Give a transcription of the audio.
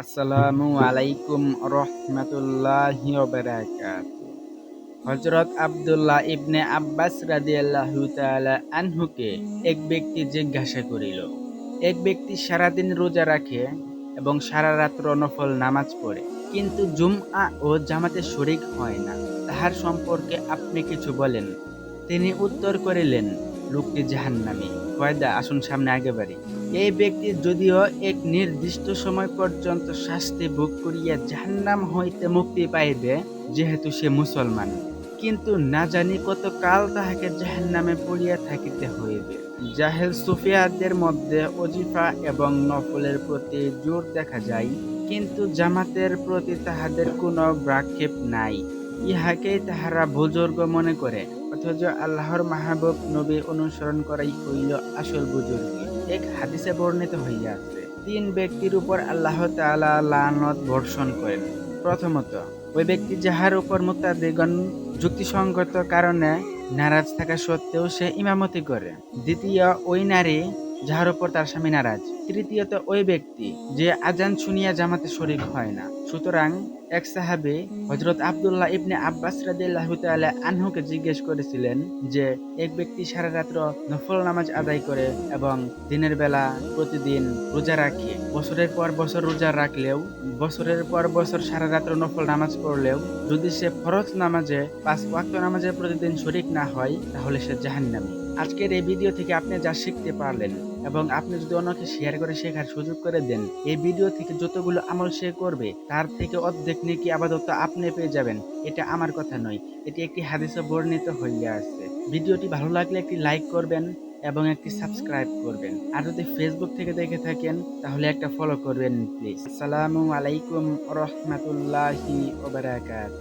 আসসালামু আলাইকুম রহমতুল্লাহি হজরত আব্দুল্লাহ ইবনে আব্বাস রাদিয়াল্লাহু তাআলা আনহুকে এক ব্যক্তি জিজ্ঞাসা করিল, এক ব্যক্তি সারাদিন রোজা রাখে এবং সারা রাত্র নফল নামাজ পড়ে, কিন্তু জুমআ ও জামাতে শরিক হয় না, তাহার সম্পর্কে আপনি কিছু বলেন? তিনি উত্তর করিলেন, লোকটি জাহান্নামী। কয়দা আসুন সামনে আগে বাড়ি। এই ব্যক্তি যদিও এক নির্দিষ্ট সময় পর্যন্ত শাস্তি ভোগ করিয়া জাহান্নাম হইতে মুক্তি পাইবে, যেহেতু সে মুসলমান। কিন্তু না জানি কত কাল তাহাকে জাহান্নামে পড়িয়া থাকিতে হইবে। জাহেল সুফিয়াদের মধ্যে অজিফা এবং নফলের প্রতি জোর দেখা যায়, কিন্তু জামাতের প্রতি তাহাদের কোনো ব্রাক্ষেপ নাই। ইহাকেই তাহারা বুজুর্গ মনে করে, অথচ আল্লাহর মাহবুব নবী অনুসরণ করাই হইল আসল বুজুর্গী এক হাদিসে বর্ণিত হইয়াছে, তিন ব্যক্তির উপর আল্লাহ তালা লানত বর্ষণ করেন। প্রথমত, ওই ব্যক্তি যাহার উপর মুক্তাদিগণ যুক্তিসঙ্গত কারণে নারাজ থাকা সত্ত্বেও সে ইমামতি করে। দ্বিতীয়, ওই নারী যাহার উপর তার স্বামী নারাজ। তৃতীয়ত ওই ব্যক্তি যে আজান শুনিয়া জামাতে শরিক হয় না। সুতরাং এক সাহাবে হজরত আব্দুল্লাহ ইবনে আব্বাস আনহুকে জিজ্ঞেস করেছিলেন যে, এক ব্যক্তি সারা রাত্র নফল নামাজ আদায় করে এবং দিনের বেলা প্রতিদিন রোজা রাখে, বছরের পর বছর রোজা রাখলেও, বছরের পর বছর সারা রাত্র নফল নামাজ পড়লেও যদি সে ফরজ নামাজে, পাঁচ ওয়াক্ত নামাজে প্রতিদিন শরিক না হয়, তাহলে সে জাহান্নামী। আজকের এই ভিডিও থেকে আপনি যা শিখতে পারলেন এবং আপনি যদি অন্যকে শেয়ার করে শেখার সুযোগ করে দেন, এই ভিডিও থেকে যতগুলো আমল সে করবে, তার থেকে অর্ধেক নেকি আপাতত আপনি পেয়ে যাবেন। এটা আমার কথা নয়, এটি একটি হাদিসে বর্ণিত হইয়া আছে। ভিডিওটি ভালো লাগলে একটি লাইক করবেন এবং একটি সাবস্ক্রাইব করবেন। আর যদি ফেসবুক থেকে দেখে থাকেন, তাহলে একটা ফলো করবেন প্লিজ আসসালামু আলাইকুম রহমতুল্লাহি ওবারাকাত